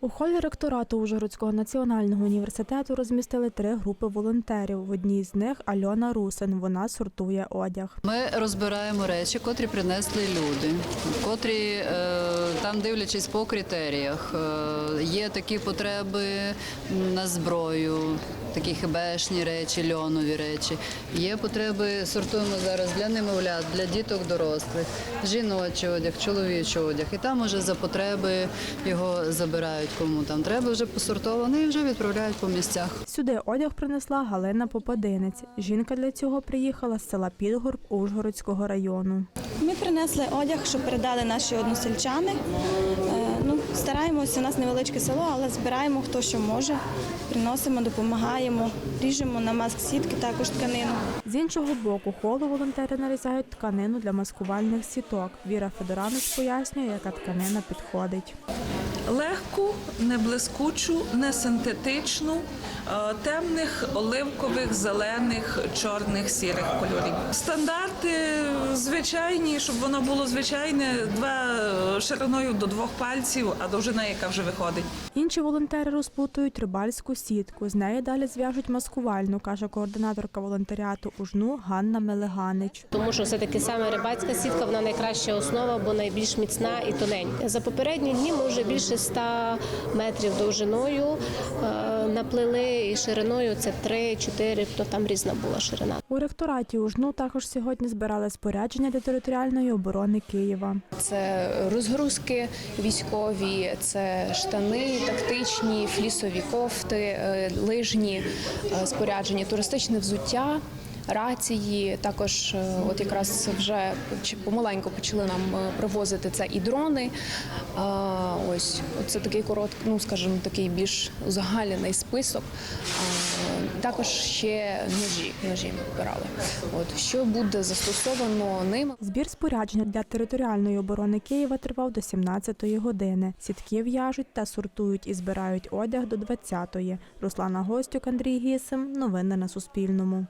У холі ректорату Ужгородського національного університету розмістили три групи волонтерів. В одній з них Альона Русин. Вона сортує одяг. Ми розбираємо речі, котрі принесли люди, котрі е, там дивлячись по критеріях. Е, є такі потреби на зброю, такі хібешні речі, льонові речі. Є потреби, сортуємо зараз для немовлят, для діток дорослих, жіночий одяг, чоловічий одяг. І там уже за потреби його забирають кому там треба, вже посортовано і вже відправляють по місцях. Сюди одяг принесла Галина Попадинець. Жінка для цього приїхала з села Підгорб Ужгородського району. Ми принесли одяг, що передали наші односельчани. Е, Ну, стараємося, у нас невеличке село, але збираємо хто що може. Приносимо, допомагаємо, ріжемо на маск сітки, також тканину. З іншого боку, холу волонтери нарізають тканину для маскувальних сіток. Віра Федоранець пояснює, яка тканина підходить. Легку, не блискучу, не синтетичну, темних, оливкових, зелених, чорних, сірих кольорів. Стандарти звичайні, щоб воно було звичайне, два е, шириною до двох пальців, а довжина, яка вже виходить. Інші волонтери розплутують рибальську сітку. З неї далі зв'яжуть маскувальну, каже координаторка волонтеріату УЖНУ Ганна Мелеганич. Тому що все-таки саме рибацька сітка вона найкраща основа, бо найбільш міцна і тоненька. За попередні дні ми вже більше 100 метрів довжиною е, наплили і шириною це 3-4, то там різна була ширина. У ректораті УЖНУ також сьогодні збирали спорядження для територіальної оборони Києва. Це розгрузки військові, це штани тактичні, флісові кофти, е, лижні е, спорядження, туристичне взуття. Рації також, е, от якраз вже помаленьку почали нам е, привозити це і дрони. Ось це такий короткий, ну скажімо, такий більш узагальнений список. Також ще ножі, ножі ми вибирали. От що буде застосовано ними. Збір спорядження для територіальної оборони Києва тривав до 17-ї години. Сітки в'яжуть та сортують і збирають одяг до 20-ї. Руслана Гостюк, Андрій Гісим. Новини на Суспільному.